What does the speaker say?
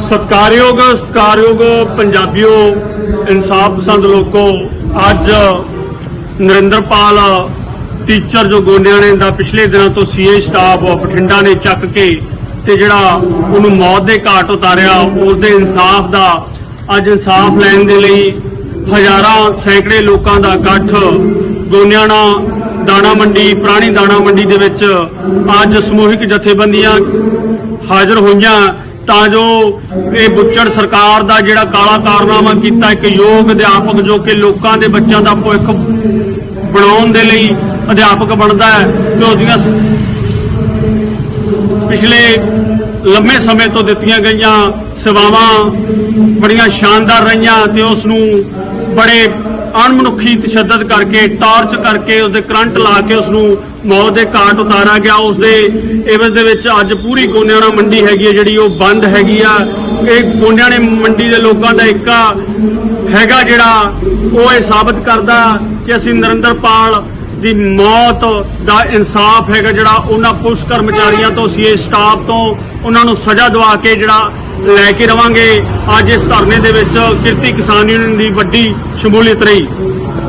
ਸਤਕਾਰਯੋਗ ਸਤਕਾਰਯੋਗ ਪੰਜਾਬੀਓ, ਇਨਸਾਫ ਪਸੰਦ ਲੋਕੋ, ਅੱਜ ਨਰਿੰਦਰਪਾਲ ਟੀਚਰ ਜੋ ਗੋਨਿਆਣੇ ਦਾ ਪਿਛਲੇ ਦਿਨਾਂ ਤੋਂ ਸੀਏ ਸਟਾਫ ਬਠਿੰਡਾ ਨੇ ਚੱਕ ਕੇ ਤੇ ਜਿਹੜਾ ਉਹਨੂੰ ਮੌਤ ਦੇ ਘਾਟ ਉਤਾਰਿਆ ਉਸ ਦੇ ਇਨਸਾਫ ਦਾ ਅੱਜ ਇਨਸਾਫ ਲੈਣ ਦੇ ਲਈ ਹਜ਼ਾਰਾਂ ਸੈਂਕੜੇ ਲੋਕਾਂ ਦਾ ਇਕੱਠ ਗੋਨਿਆਣਾ ਦਾਣਾ ਮੰਡੀ, ਪੁਰਾਣੀ ਦਾਣਾ ਮੰਡੀ ਦੇ ਵਿੱਚ ਅੱਜ ਸਮੂਹਿਕ ਜਥੇਬੰਦੀਆਂ ਹਾਜ਼ਰ ਹੋਈਆਂ ਤਾਂ ਜੋ ਇਹ ਬੁੱਚੜ ਸਰਕਾਰ ਦਾ ਜਿਹੜਾ ਕਾਲਾ ਕਾਰਨਾਮਾ ਕੀਤਾ ਇੱਕ ਯੋਗ ਅਧਿਆਪਕ ਜੋ ਕਿ ਲੋਕਾਂ ਦੇ ਬੱਚਿਆਂ ਦਾ ਭਵਿੱਖ ਬਣਾਉਣ ਦੇ ਲਈ ਅਧਿਆਪਕ ਬਣਦਾ ਹੈ ਤੇ ਉਹਦੀਆਂ ਪਿਛਲੇ ਲੰਮੇ ਸਮੇਂ ਤੋਂ ਦਿੱਤੀਆਂ ਗਈਆਂ ਸੇਵਾਵਾਂ ਬੜੀਆਂ ਸ਼ਾਨਦਾਰ ਰਹੀਆਂ ਤੇ ਉਸ ਨੂੰ ਬੜੇ ਅਣਮਨੁੱਖੀ ਤਸ਼ੱਦਦ ਕਰਕੇ, ਟਾਰਚ ਕਰਕੇ, ਉਸਦੇ ਕਰੰਟ ਲਾ ਕੇ ਉਸ ਨੂੰ ਮੌਤ ਦੇ ਘਾਟ ਉਤਾਰਿਆ ਗਿਆ। ਉਸ ਦੇ ਇਵਜ਼ ਦੇ ਵਿੱਚ ਅੱਜ ਪੂਰੀ ਗੋਨਿਆਣਾ ਮੰਡੀ ਹੈਗੀ ਹੈ, ਜਿਹੜੀ ਉਹ ਬੰਦ ਹੈਗੀ ਆ। ਇਹ ਗੋਨਿਆਣੇ ਮੰਡੀ ਦੇ ਲੋਕਾਂ ਦਾ ਏਕਾ ਹੈਗਾ ਜਿਹੜਾ ਉਹ ਇਹ ਸਾਬਤ ਕਰਦਾ ਕਿ ਅਸੀਂ ਨਰਿੰਦਰਪਾਲ ਦੀ ਮੌਤ ਦਾ ਇਨਸਾਫ ਹੈਗਾ, ਜਿਹੜਾ ਉਹਨਾਂ ਪੁਲਿਸ ਕਰਮਚਾਰੀਆਂ ਤੋਂ ਸੀਏ ਸਟਾਫ ਤੋਂ ਉਹਨਾਂ ਨੂੰ ਸਜ਼ਾ ਦਿਵਾ ਕੇ ਜਿਹੜਾ ਲੈ ਕੇ ਰਵਾਂਗੇ। ਅੱਜ ਇਸ ਧਰਨੇ ਦੇ ਵਿੱਚ ਕਿਰਤੀ ਕਿਸਾਨ ਯੂਨੀਅਨ ਦੀ ਵੱਡੀ Chumuli 3.